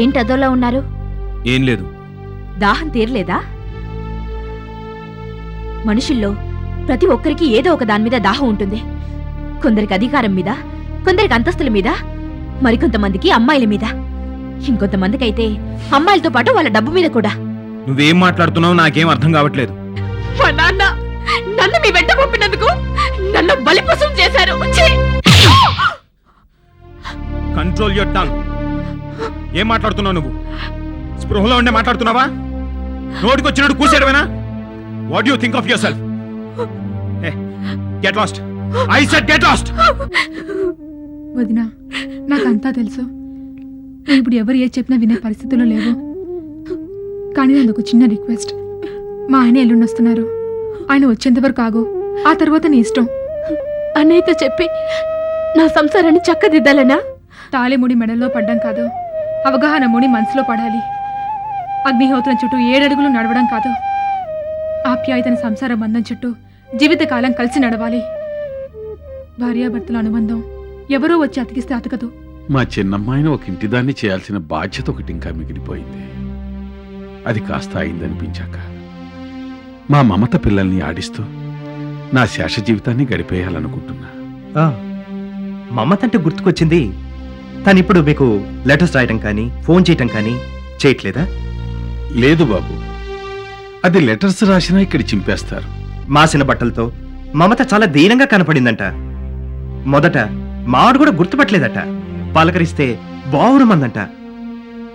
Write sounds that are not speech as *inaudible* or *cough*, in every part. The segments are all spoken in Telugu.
ఏంటి అదోలా ఉన్నారు? ఏం లేదు. దాహం తీరలేదా? మనుషుల్లో ప్రతి ఒక్కరికి ఏదో ఒక దాని మీద దాహం ఉంటుంది. కొందరికి అధికారం మీద కొందరికి అంతస్తుల మీద మరికొంతమందికి అమ్మాయిల మీద. ఇంకొంతమందికి అయితే అమ్మాయిలతో పాటు వాళ్ళ డబ్బు మీద కూడా. నువ్వేం మాట్లాడుతున్నావు నాకేం అర్థం కావట్లేదు. మా నాన్న నన్ను మీ వెంట పంపినందుకు నన్ను బలిపశం చేశారు! కంట్రోల్ యువర్ టంగ్ ఏం మాట్లాడుతున్నావు నువ్వు? స్పృహలో ఉండే మాట్లాడుతున్నావా? నోటికి వచ్చినట్టు కూసేయడమేనా what you think of yourself get lost I said get lost వదినా నాకంతా తెలుసు. నేను ఇప్పుడు ఎవరు ఏది చెప్పినా వినే పరిస్థితుల్లో లేవు. కానీ నాది ఒక చిన్న రిక్వెస్ట్. మా ఆయన ఎల్లుండి వస్తున్నారు. ఆయన వచ్చేంత వరకు ఆగు. ఆ తర్వాత నీ ఇష్టం. అన్నయ్యతో చెప్పి నా సంసారాన్ని చక్కదిద్దాలనా? తాళిముడి మెడల్లో పడ్డం కాదు. అవగాహన ముడి మనసులో పడాలి. అగ్నిహోత్రం చుట్టూ ఏడడుగులు నడవడం కాదు. ఆప్యాయతని సంసార బంధం చుట్టూ జీవితకాలం కలిసి నడవాలి. భార్యాభర్తల అనుబంధం ఎవరో వచ్చి అతికిస్తే అతకదు. మా చిన్నమ్మాయిని ఒక ఇంటిదాన్ని చేయాల్సిన బాధ్యత ఒకటి ఇంకా మిగిలిపోయింది. అది కాస్త అయిందనిపించాక. మా మమత పిల్లల్ని ఆడిస్తూ నా శేష జీవితాన్ని గడిపేయాలనుకుంటున్నా. ఆ, మమత అంటే గుర్తుకొచ్చింది తను ఇప్పుడు మీకు లెటర్స్ రాయటం కానీ ఫోన్ చేయటం కానీ చేయట్లేదా? లేదు బాబు. అది లెటర్స్ రాసినా ఇక్కడ చింపేస్తారు. మాసిన బట్టలతో మమత చాలా దీనంగా కనపడిందంట. మొదట మావాడు కూడా గుర్తుపట్టలేదట. పలకరిస్తే బావురమందంట.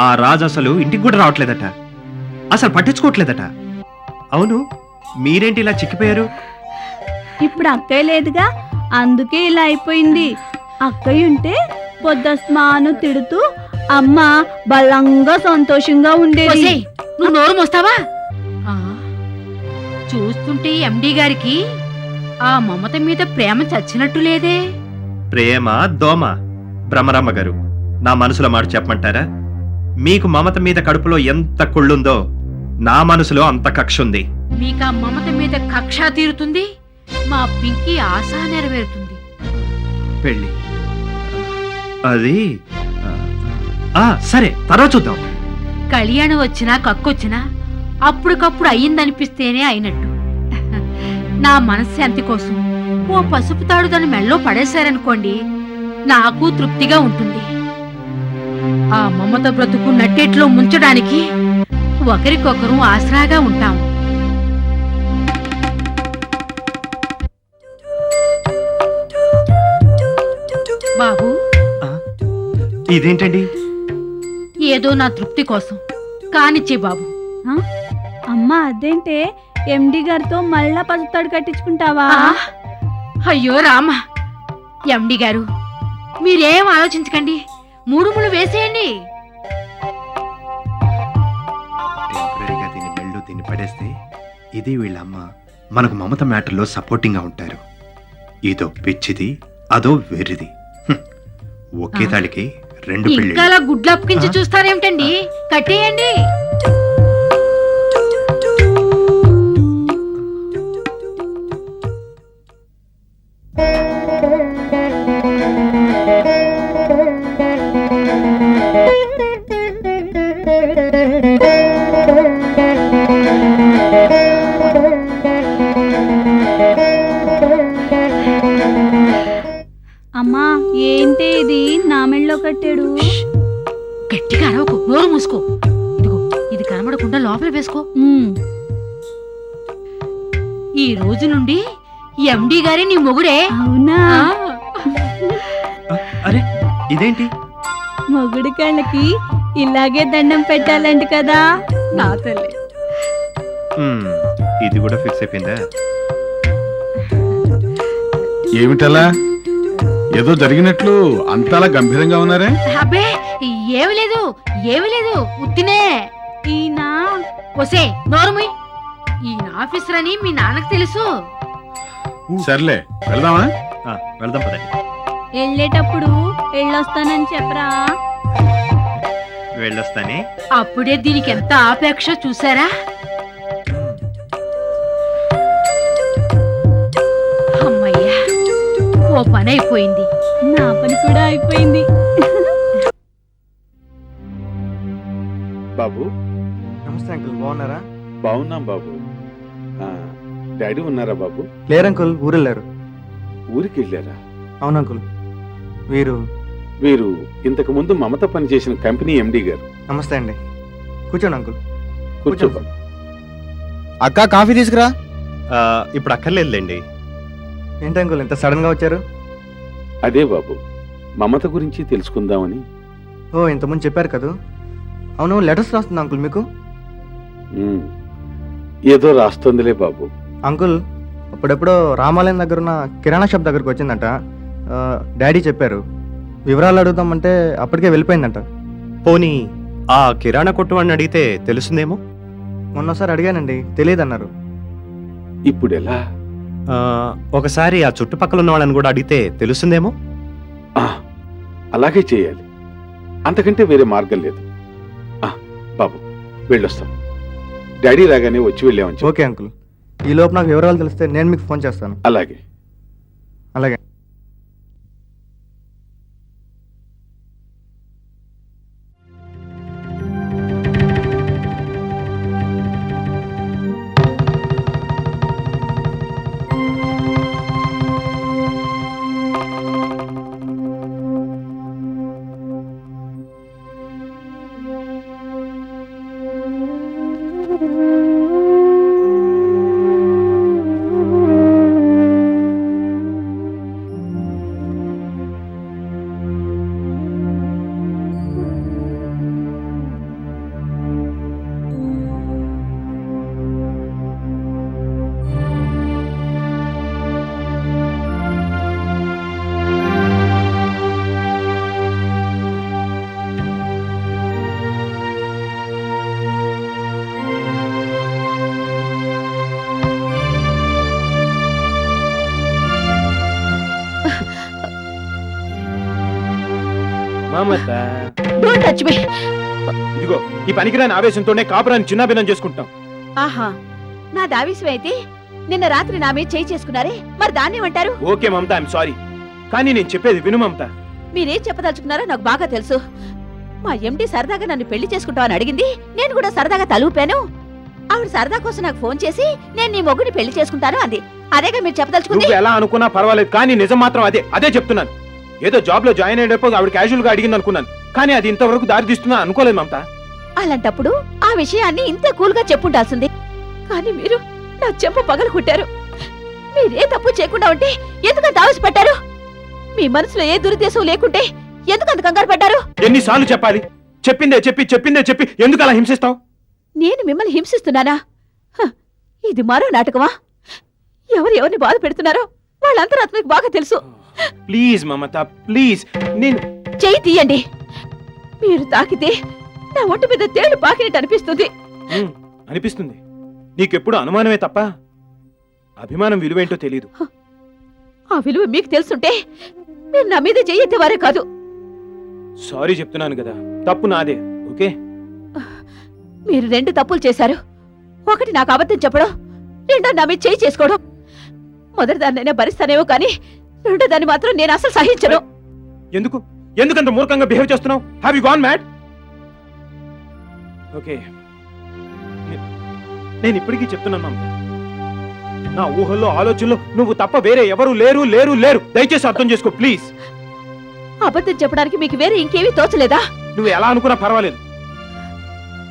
ఆ రాజు అసలు ఇంటికి కూడా రావట్లేదట. అసలు పట్టించుకోవట్లేదట. అవును మీరేంటి ఇలా చిక్కిపోయారు? ఇప్పుడు అక్కయ్య లేదుగా అందుకే ఇలా అయిపోయింది. అక్కయ్య ఉంటే పొద్దస్మాను తిడుతూ అమ్మ బలంగా సంతోషంగా ఉండేది నువ్వు నోరు మోస్తావా? చూస్తుంటే ఎండి గారికి ఆ మమత మీద ప్రేమ చచ్చినట్టు లేదే. ప్రేమ దోమ భ్రమరమ్మ గారు నా మనసులో మాట చెప్పమంటారా? మీకు మమత మీద కడుపులో ఎంత కుళ్ళుందో నా మనసులో అంత కక్ష ఉంది. మీకు ఆ మమత మీద కక్ష తీరుతుంది మా పింకి ఆశ నెరవేరుతుంది. పెళ్ళి. అది ఆ, సరే తర్వాత చూద్దాం. కళ్యాణం వచ్చినా కక్కొచ్చినా అప్పటికప్పుడు అయ్యిందనిపిస్తేనే అయినట్టు. నా మనశ్శాంతి కోసం ఓ పసుపు తాడు దాని మెళ్ళో పడేశారనుకోండి నాకు తృప్తిగా ఉంటుంది. ఆ మమత బ్రతుకు నట్టేట్లో ముంచడానికి ఒకరికొకరు ఆసరాగా ఉంటాం. బాబు ఇదేంటండి? ఏదో నా తృప్తి కోసం. కానిచ్చే బాబు. అమ్మ అదేంటే? ఎండి గారితో మళ్ళా పసుతాడు కట్టించుకుంటావా? ఆ! అయ్యో రామ. ఎండి గారు మీరేం ఆలోచించకండి. మూడు ముళ్ళు వేసేయండి. టెంపరీగా దీన్ని మెళ్ళు దీన్ని పడేస్తే ఇది వీళ్ళమ్మ మనకు మమత మ్యాటర్లో సపోర్టింగ్గా ఉంటారు. ఇదో పిచ్చిది అదో వెర్రిది. హ్మ్. ఒకే. తాళికి రెండు ఇంకా అలా గుడ్లు అప్పకించి చూస్తారేమిటండి? కట్టేయండి. మెళ్ళలో కట్టాడు. గట్టిగా అరవకు నోరు మూసుకో. ఇదిగో ఇది కనబడకుండా లోపల వేసుకో. ఈ రోజు నుండి ఎండి గారి నీ మొగుడే. అవునా? అరే ఇదేంటి? మొగుడి కళ్ళకి ఇలాగే దండం పెట్టాలంట కదా. నా తల్లి. హ్మ్, ఇది కూడా ఫిక్స్ అయిపోయిందా? ఏమిటలా? ఏదో జరిగినట్లు అంతలా గంభీరంగా ఉన్నారే? అబ్బే ఏమి లేదు ఏమి లేదు ఉత్తినే. ఈయన ఒసే నోరుమి ఈ ఆఫీసర్ అని మీ నాన్నకు తెలుసు. సర్లే వెళ్దామా? ఆ, వెళ్దాం పదండి. వెళ్ళేటప్పుడు వెళ్ళొస్తానని చెప్పరా? వెళ్ళొస్తానే. అప్పుడే దీనికి ఎంత ఆపేక్ష చూసారా? ఓ పని అయిపోయింది నా పని కూడా అయిపోయింది. బాబు. నమస్తే అంకుల్ బాగున్నారా? బాగున్నాం బాబు. డాడీ ఉన్నారా బాబు? లేరు అంకుల్ ఊరెళ్ళారు. ఊరికి వెళ్ళారా అవును అంకుల్. వీరు వీరు ఇంతకు ముందు మమత పనిచేసిన కంపెనీ ఎండి గారు. నమస్తే అండి. కూర్చోండి అంకుల్. కూర్చో. అక్క కాఫీ తీసుకురా. ఇప్పుడు అక్కర్లేదులేండి. ఏంటి అంకుల్ ఇంత సడన్గా వచ్చారు? అదే బాబు మమత గురించి తెలుసుకుందామని. ఓ ఇంతకుముందు చెప్పారు కదా? అవును లెటర్స్ రాస్తుంది అంకుల్ మీకు? ఉమ్, ఏదో రాస్తోందిలే బాబు. అంకుల్ అప్పుడెప్పుడో రామాలయం దగ్గర ఉన్న కిరాణా షాప్ దగ్గరకు వచ్చిందంట. ఆ, డాడీ చెప్పారు. వివరాలు అడుగుదామంటే అప్పటికే వెళ్ళిపోయిందంట. పోనీ ఆ కిరాణా కొట్టు వాడిని అడిగితే తెలుస్తుందేమో? మొన్నసారి అడిగానండి తెలియదు అన్నారు ఇప్పుడు ఎలా ఆ, ఒకసారి ఆ చుట్టుపక్కల ఉన్న వాళ్ళని కూడా అడిగితే తెలుస్తుందేమో? ఆ, అలాగే చేయాలి. అంతకంటే వేరే మార్గం లేదు. బాబు వెళ్ళొస్తాం. డాడీ రాగానే వచ్చి వెళ్ళామని. Okay uncle. ఈ లోపు నాకు వివరాలు తెలిస్తే నేను మీకు ఫోన్ చేస్తాను. అలాగే. అలాగే. మమత. డోంట్ టచ్ మీ ఇదిగో ఈ పనికిరాని ఆవేశంతోనే కాపురాన్ని చిన్నాభిన్నం చేసుకుంటాం. ఆహా నా దావిసం అయితే నిన్న రాత్రి నా మీద చేయి చేసుకున్నారే మరి దాన్నేమంటారు ఓకే మమత ఐఎమ్ సారీ కానీ నేను చెప్పేది విను మమత. మీరేం చెప్పదలుచుకున్నారో నాకు బాగా తెలుసు. మా ఎండి సరదాగా నన్ను పెళ్ళి చేసుకుంటావని అడిగింది నేను కూడా సరదాగా తలూపాను. ఆవిడ సరదా కోసం నాకు ఫోన్ చేసి నేను నీ మొగ్గుని పెళ్ళి చేసుకుంటాను అంది. అదేగా మీరు చెప్పదలుచుకుంది? నువ్వు ఎలా అనుకున్నా పర్వాలేదు కానీ నిజం మాత్రం అదే అదే చెప్తున్నాను. ఏదో జాబ్లో జాయిన్ అయ్యేటప్పుడు ఆవిడ క్యాజువల్గా అడిగింది అనుకున్నాను. కానీ అది ఇంతవరకు దారి తీస్తున్నా అనుకోలేదు మమత. అలాంటప్పుడు ఆ విషయాన్ని ఇంతే కూల్గా చెప్పుండాల్సింది. కానీ మీరు నా చెంప పగలు కుట్టారు. మీరే తప్పు చేయకుండా ఉంటే ఎందుకంత ఆవేశపడ్డారు? మీ మనసులో ఏ దురుద్దేశం లేకుంటే ఎందుకు అంత కంగారు పడ్డారు? ఎన్నిసార్లు చెప్పాలి? చెప్పిందే చెప్పి చెప్పిందే చెప్పి ఎందుకు అలా హింసిస్తావు? నేను మిమ్మల్ని హింసిస్తున్నానా? హ, ఇది మరో నాటకమా? ఎవరు ఎవరిని బాధ పెడుతున్నారో వాళ్ళ అంతరాత్మకు బాగా తెలుసు. Please Mamata please. నేను చెయ్యి తీయండి. మీరు తాకితే నా ఒంటి మీద తేళ్ళు పాకినట్టు అనిపిస్తుంది. ఉమ్, అనిపిస్తుంది. నీకెప్పుడు అనుమానమే తప్ప అభిమానం విలువేంటో తెలియదు ఆ విలువ మీకు తెలుసుంటే మీరు నా మీద చెయ్యెత్తేవారే కాదు. సారీ చెప్తున్నాను కదా తప్పు నాదే ఓకే? మీరు రెండు తప్పులు చేశారు. ఒకటి నాకు అబద్ధం చెప్పడం రెండో నా మీద చేయి చేసుకోవడం. మొదటి దాన్నైనా భరిస్తానేమో కానీ రెండో దాన్ని మాత్రం నేను అసలు సహించను. ఎందుకు? ఎందుకంత మూర్ఖంగా బిహేవ్ చేస్తున్నావు? Have you gone mad okay నేను ఇప్పటికీ చెప్తున్నాను మమత నా ఊహల్లో ఆలోచనలో నువ్వు తప్ప వేరే ఎవరు లేరు లేరు లేరు. దయచేసి అర్థం చేసుకో ప్లీజ్ అబద్ధం చెప్పడానికి మీకు వేరే ఇంకేమీ తోచలేదా? నువ్వు ఎలా అనుకున్నా పర్వాలేదు.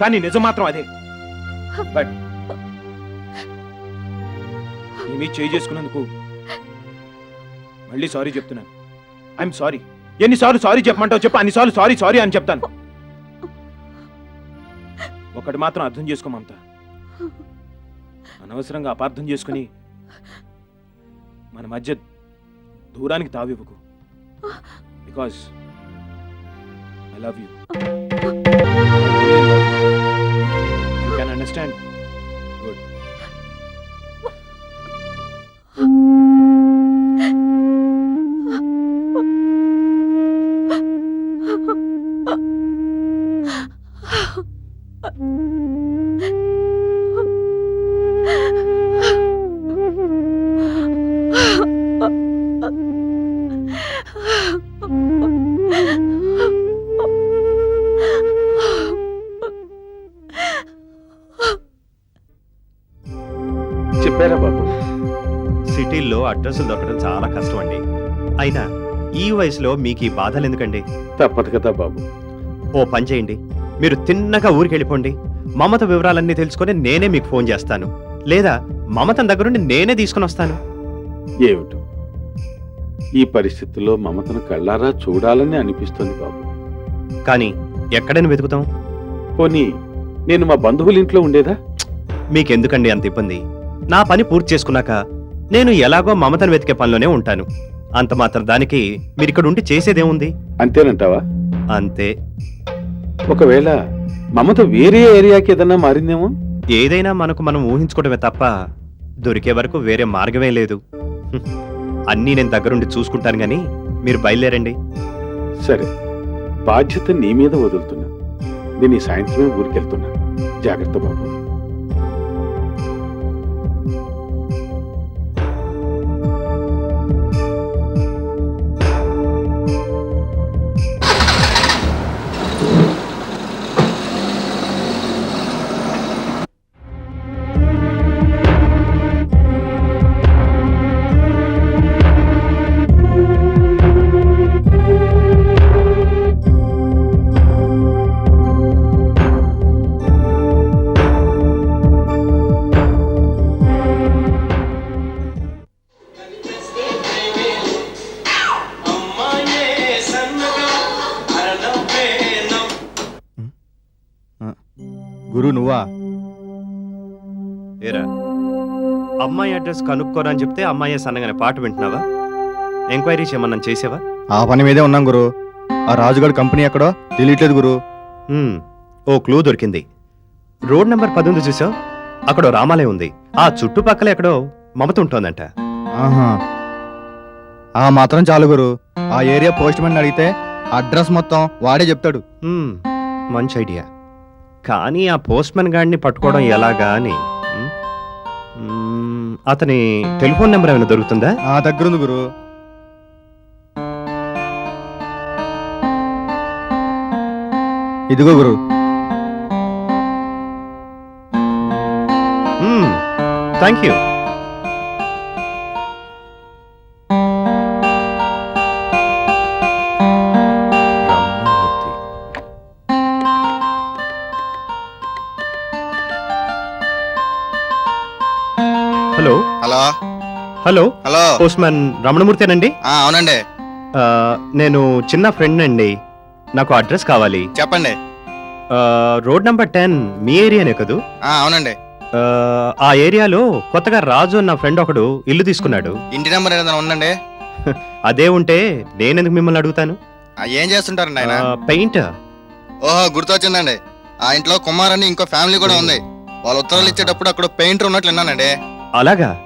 కానీ నిజం మాత్రం అదే. బట్ మీద చేయి చేసుకున్నందుకు మళ్ళీ సారీ చెప్తున్నాను. ఐఎమ్ సారీ ఎన్నిసార్లు సారీ చెప్పమంటావు చెప్పు అన్నిసార్లు సారీ సారీ అని చెప్తాను. ఒకటి మాత్రం అర్థం చేసుకోమంత అనవసరంగా అపార్థం చేసుకుని మన మధ్య దూరానికి తావివ్వకు. Because I love you you can understand అడ్రస్లు దొరకడం చాలా కష్టం అండి అయినా ఈ వయసులో మీకు ఈ బాధలు ఎందుకండి? తప్పదు కదా బాబు. ఓ పని చేయండి. మీరు తిన్నగా ఊరికి వెళ్ళిపోండి. మమత వివరాలన్నీ తెలుసుకొని నేనే మీకు ఫోన్ చేస్తాను. లేదా మమతను దగ్గరుండి నేనే తీసుకుని వస్తాను. ఏమిటో? ఈ పరిస్థితుల్లో మమతను కళ్ళారా చూడాలని అనిపిస్తుంది బాబు. కానీ ఎక్కడైనా వెతుకుతాం? పోనీ నేను మా బంధువుల ఇంట్లో ఉండేదా? మీకెందుకండి అంత ఇబ్బంది? నా పని పూర్తి చేసుకున్నాక నేను ఎలాగో మమతను వెతికే పనిలోనే ఉంటాను. అంత మాత్రం దానికి మీరు ఇక్కడ ఉండి చేసేదేముంది? అంతేనంటావా? అంతే. ఒకవేళ మమత వేరే ఏరియాకి ఏదన్నా మారిందేమో? ఏదైనా మనకు మనం ఊహించుకోవడమే తప్ప దొరికే వరకు వేరే మార్గమే లేదు. అన్నీ నేను దగ్గరుండి చూసుకుంటాను గాని మీరు బయలుదేరండి. సరే. బాధ్యత నీ మీద వదులుతున్నా. నేను ఈ సాయంత్రమే ఊరికెళ్తున్నా. జాగ్రత్త బాబు. అమ్మాయి అడ్రస్ కనుక్కోరా అని చెప్తే అమ్మాయి సన్నగానే పాట వింటున్నావా? ఎంక్వైరీ చేయమన్నా చేసావా? ఆ పని మీదే ఉన్నాం గురు. ఆ రాజుగారి కంపెనీ ఎక్కడో? తెలియట్లేదు గురు. ఓ క్లూ దొరికింది. రోడ్ నెంబర్ పద్దెనిమిది చూసావు? అక్కడ రామాలయం ఉంది. ఆ చుట్టుపక్కల ఎక్కడో మమత ఉంటోందంట. ఆహా. ఆ మాత్రం చాలు గురు. ఆ ఏరియా పోస్ట్ మ్యాన్ అడిగితే అడ్రస్ మొత్తం వాడే చెప్తాడు. మంచి ఐడియా. కానీ ఆ పోస్ట్ మ్యాన్ గాడిని పట్టుకోవడం ఎలాగా అని అతని టెలిఫోన్ నెంబర్ ఏమైనా దొరుకుతుందా? ఆ దగ్గరుంది గురు. ఇదిగో గురు. Thank you hello. Hello. Postman రమణమూర్తేనండి అవునండి. ఆ, నేను చిన్న ఫ్రెండ్ అండి. నాకు అడ్రస్ కావాలి. చెప్పండి. ఆ, రోడ్ నెంబర్ టెన్ మీ ఏరియానే కదూ? అవునండి. ఆ, ఆ ఏరియాలో కొత్తగా రాజు అన్న ఫ్రెండ్ ఒకడు ఇల్లు తీసుకున్నాడు. ఇంటి నెంబర్ ఏదైనా ఉందండి? *laughs* అదే ఉంటే నేనెందుకు మిమ్మల్ని అడుగుతాను? ఏం చేస్తుంటారండి ఆయన? పెయింట్. ఓహో గుర్తొచ్చిందండి. ఆ ఇంట్లో కుమార్ అని ఇంకో ఫ్యామిలీ కూడా ఉంది. వాళ్ళు ఉత్తరాలు ఇచ్చేటప్పుడు అక్కడ పెయింటర్ ఉన్నట్లు విన్నానండి. అలాగా?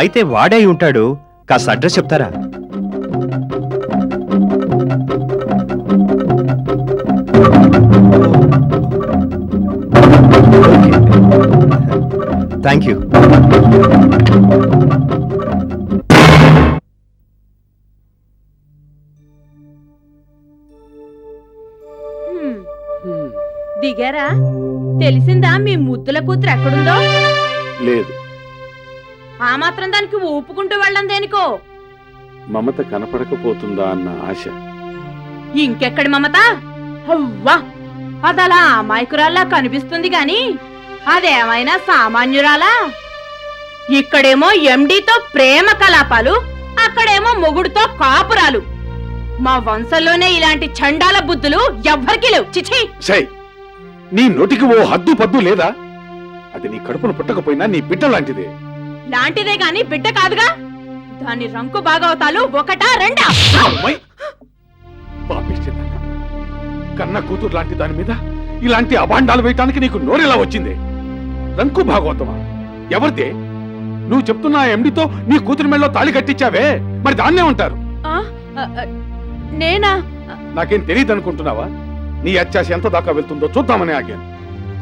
అయితే వాడే అయి ఉంటాడు. కాస్త అడ్రస్ చెప్తారా? థ్యాంక్ యూ దిగారా? తెలిసిందా మీ ముద్దుల కూతురు ఎక్కడుందో? లేదు. ఆ మాత్రం దానికి ఊపుకుంటూ వెళ్ళం దేనికో. మమత కనపడకపోతుందా అన్న ఆశ. ఇంకెక్కడి మమత? అవ్వా అదలా అమాయకురాల్లా కనిపిస్తుంది గాని అదేమైనా సామాన్యురాలా? ఇక్కడేమో ఎండితో ప్రేమ కలాపాలు అక్కడేమో మొగుడుతో కాపురాలు. మా వంశంలోనే ఇలాంటి చండాల బుద్ధులు ఎవ్వరికి లేవు. చిచి! సై నీ నోటికి ఓ హద్దు పద్దు లేదా? అది నీ కడుపును పుట్టకపోయినా నీ బిడ్డ లాంటిదే లాంటిదే గాని బిడ్డ కాదుగా? దాని రంకు భాగవతాలు ఒకటా రెండా. కన్న కూతురు లాంటి దాని మీద ఇలాంటి అభాండాలు వేయటానికి నీకు నోరెలా వచ్చింది? రంకు భాగవతమా? ఎవరిదే? నువ్వు చెప్తున్న ఆ ఎండితో నీ కూతురి మెళ్ళలో తాళి కట్టించావే? మరి దాన్నే ఉంటారు నేనా? నాకేం తెలియదు అనుకుంటున్నావా నీ అత్యాశ ఎంత దాకా వెళ్తుందో చూద్దామని ఆగాను.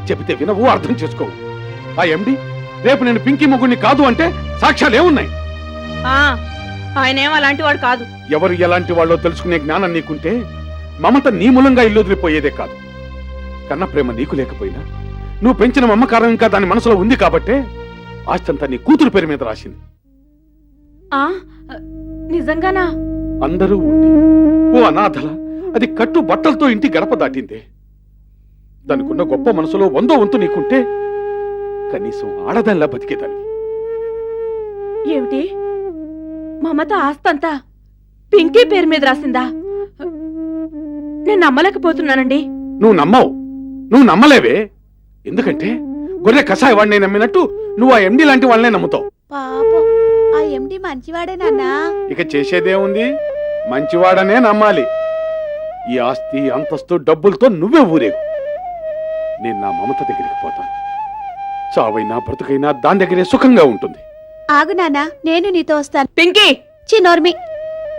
చెబితే వినవు అర్థం చేసుకోవు. ఆ ఎండి రేపు నేను పింకీ ముగ్గుడిని కాదు అంటే సాక్ష్యాలు ఏమున్నాయి? ఆ, ఆయనేం అలాంటి వాడు కాదు. ఎవరు ఎలాంటి వాళ్ళో తెలుసుకునే జ్ఞానం నీకుంటే మమత నీ మూలంగా ఇల్లు వదిలిపోయేదే కాదు. కన్న ప్రేమ నీకు లేకపోయినా నువ్వు పెంచిన మమ్మకారం ఇంకా దాని మనసులో ఉంది కాబట్టే ఆస్తంతా నీ కూతురు పేరు మీద రాసింది. ఆ నిజంగానా? అందరూ ఉండి ఓ అనాథల అది కట్టు బట్టలతో ఇంటి గడప దాటిందే. దానికున్న గొప్ప మనసులో వందో వంతు నీకుంటే కనీసం ఆడదానిలా బతికేదాన్ని. ఏమిటి? మమత ఆస్తంతా పింకీ పేరు మీద రాసిందా? నేను నమ్మలేకపోతున్నానండి. నువ్వు నమ్మవు. నువ్వు నమ్మలేవే. ఎందుకంటే గొర్రె కషాయ వాడిని నమ్మినట్టు నువ్వు ఆ ఎండి లాంటి వాళ్ళనే నమ్ముతావు. పాపం ఆ ఎండి మంచివాడే నాన్నా. ఇక చేసేదేముంది మంచివాడనే నమ్మాలి. ఈ ఆస్తి అంతస్తు డబ్బులతో నువ్వే ఊరేగు. నేను నా మమత దగ్గరికి పోతాను. చావైనా బ్రతుకైనా దాని దగ్గరే సుఖంగా ఉంటుంది. ఆగు నాన్నా నేను నీతో వస్తాను. పింకీ! చిన్నోర్మి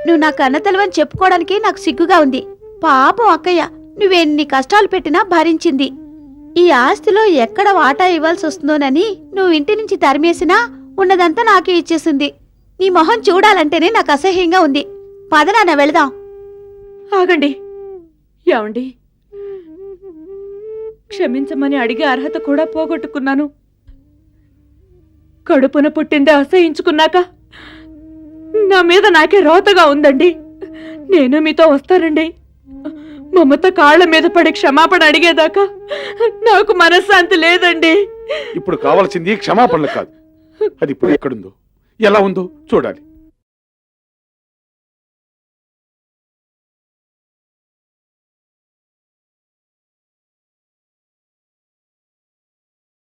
నువ్వు నా కన్నతలవని చెప్పుకోవడానికి నాకు సిగ్గుగా ఉంది. పాపం అక్కయ్య నువ్వెన్ని కష్టాలు పెట్టినా భరించింది. ఈ ఆస్తిలో ఎక్కడ వాటా ఇవ్వాల్సి వస్తుందోనని నువ్వు ఇంటి నుంచి తరిమేసినా ఉన్నదంతా నాకే ఇచ్చేసింది. నీ మొహం చూడాలంటేనే నాకు అసహ్యంగా ఉంది. పద నాన్న వెళదాం. ఆగండి. ఏమండి? క్షమించమని అడిగే అర్హత కూడా పోగొట్టుకున్నాను. కడుపున పుట్టిందే అసహించుకున్నాక నా మీద నాకే రోతగా ఉందండి. నేను మీతో వస్తానండి. మమత కాళ్ళ మీద పడి క్షమాపణ అడిగేదాకా నాకు మనశ్శాంతి లేదండి. ఇప్పుడు కావాల్సింది క్షమాపణలు కాదు. అది ఇప్పుడు ఎక్కడుందో? ఎలా ఉందో చూడాలి.